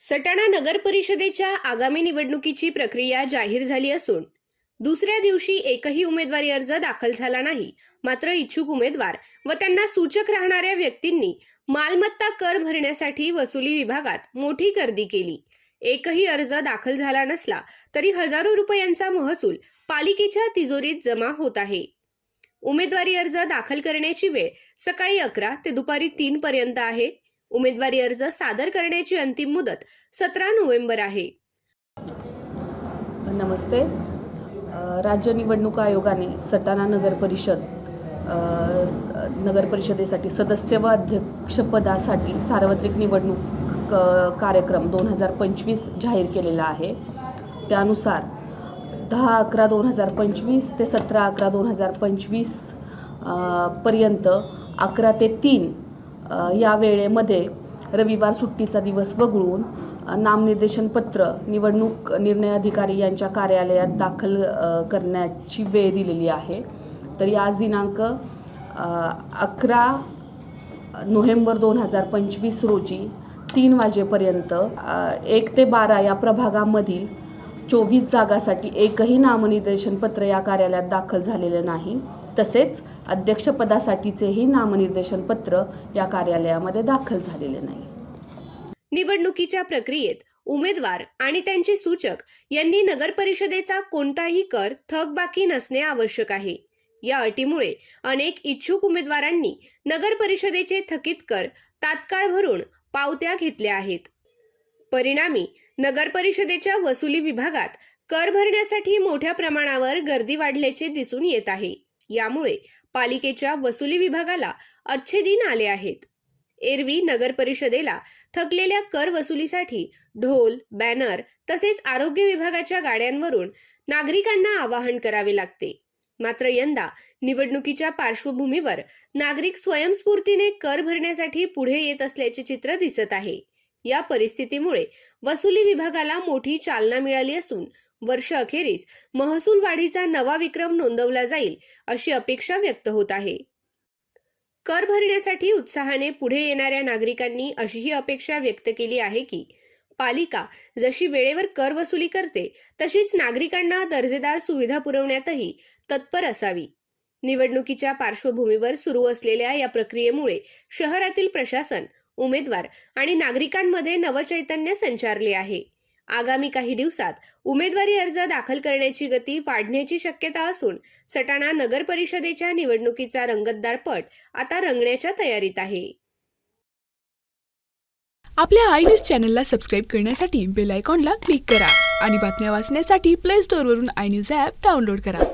सटाणा नगर परिषदेच्या आगामी निवडणुकीची प्रक्रिया जाहीर झाली असून दुसऱ्या दिवशी एकही उमेदवारी अर्ज दाखल झाला नाही मात्र इच्छुक उमेदवार व त्यांना सूचक राहणाऱ्या व्यक्तींनी मालमत्ता कर भरण्यासाठी वसुली विभागात मोठी गर्दी केली. एकही अर्ज दाखल झाला नसला तरी हजारो रुपयांचा महसूल पालिकेच्या तिजोरीत जमा होत आहे. उमेदवारी अर्ज दाखल करण्याची वेळ सकाळी अकरा ते दुपारी तीन पर्यंत आहे. उमेदवारी अर्ज सादर करण्याची अंतिम मुदत सतरा नोव्हेंबर आहे. नमस्ते. राज्य निवडणूक आयोगाने सटाणा नगर परिषद स- नगर परिषदेसाठी सदस्य व अध्यक्षपदासाठी सार्वत्रिक निवडणूक क- कार्यक्रम दोन हजार पंचवीस जाहीर केलेला आहे. त्यानुसार दहा अकरा दोन हजार पंचवीस ते सतरा अकरा दोन हजार पंचवीसपर्यंत अकरा ते तीन या वेळेमध्ये रविवार सुट्टीचा दिवस वगळून नामनिर्देशन पत्र निवडणूक निर्णय अधिकारी यांच्या कार्यालयात दाखल करण्याची वेळ दिलेली आहे. तरी आज दिनांक अकरा नोव्हेंबर दोन हजार पंचवीस रोजी तीन वाजेपर्यंत एक ते बारा या प्रभागामधील चोवीस जागासाठी एकही नामनिर्देशन पत्र या कार्यालयात दाखल झालेलं नाही. तसेच अध्यक्षपदासाठीचेही नामनिर्देशन पत्र या कार्यालयामध्ये दाखल झालेले नाही. निवडणुकीच्या प्रक्रियेत उमेदवार आणि त्यांचे सूचक यांनी नगर परिषदेचा कोणताही कर थकबाकी नसणे आवश्यक आहे. या अटीमुळे अनेक इच्छुक उमेदवारांनी नगर परिषदेचे थकीत कर तात्काळ भरून पावत्या घेतल्या आहेत. परिणामी नगर परिषदेच्या वसुली विभागात कर भरण्यासाठी मोठ्या प्रमाणावर गर्दी वाढल्याचे दिसून येत आहे. यामुळे पालिकेच्या वसुली विभागाला अच्छे दिन आले आहेत. एरवी नगर परिषदेला थकलेल्या कर वसुलीसाठी ढोल बॅनर तसेच आरोग्य विभागाच्या गाड्यांवरून नागरिकांना आवाहन करावे लागते. मात्र यंदा निवडणुकीच्या पार्श्वभूमीवर नागरिक स्वयंस्फूर्तीने कर भरण्यासाठी पुढे येत असल्याचे चित्र दिसत आहे. या परिस्थितीमुळे वसुली विभागाला मोठी चालना मिळाली असून वर्ष अखेरीस महसूल वाढीचा नवा विक्रम नोंदवला जाईल अशी अपेक्षा व्यक्त होत आहे. कर भरण्यासाठी उत्साहाने पुढे येणाऱ्या नागरिकांनी अशीही अपेक्षा व्यक्त केली आहे की पालिका जशी वेळेवर कर वसुली करते तशीच नागरिकांना दर्जेदार सुविधा पुरवण्यातही तत्पर असावी. निवडणुकीच्या पार्श्वभूमीवर सुरू असलेल्या या प्रक्रियेमुळे शहरातील प्रशासन उमेदवार आणि नागरिकांमध्ये नवचैतन्य संचारले आहे. आगामी काही दिवसात उमेदवारी अर्ज दाखल करण्याची गती वाढण्याची शक्यता असून सटाणा नगर परिषदेच्या निवडणुकीचा रंगतदार पट आता रंगण्याच्या तयारीत आहे. आपल्या आय न्यूज चॅनलला सबस्क्राईब करण्यासाठी बेल आयकॉनला क्लिक करा आणि बातम्या वाचण्यासाठी प्ले स्टोअरवरून आय न्यूज ॲप डाउनलोड करा.